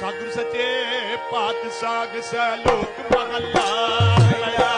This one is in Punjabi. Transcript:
ਸਾਧੂ ਸੱਚੇ ਪਾਤਸ਼ਾਹ ਸੈ ਲੋਕ ਮਹੱਲਾ ਲਿਆ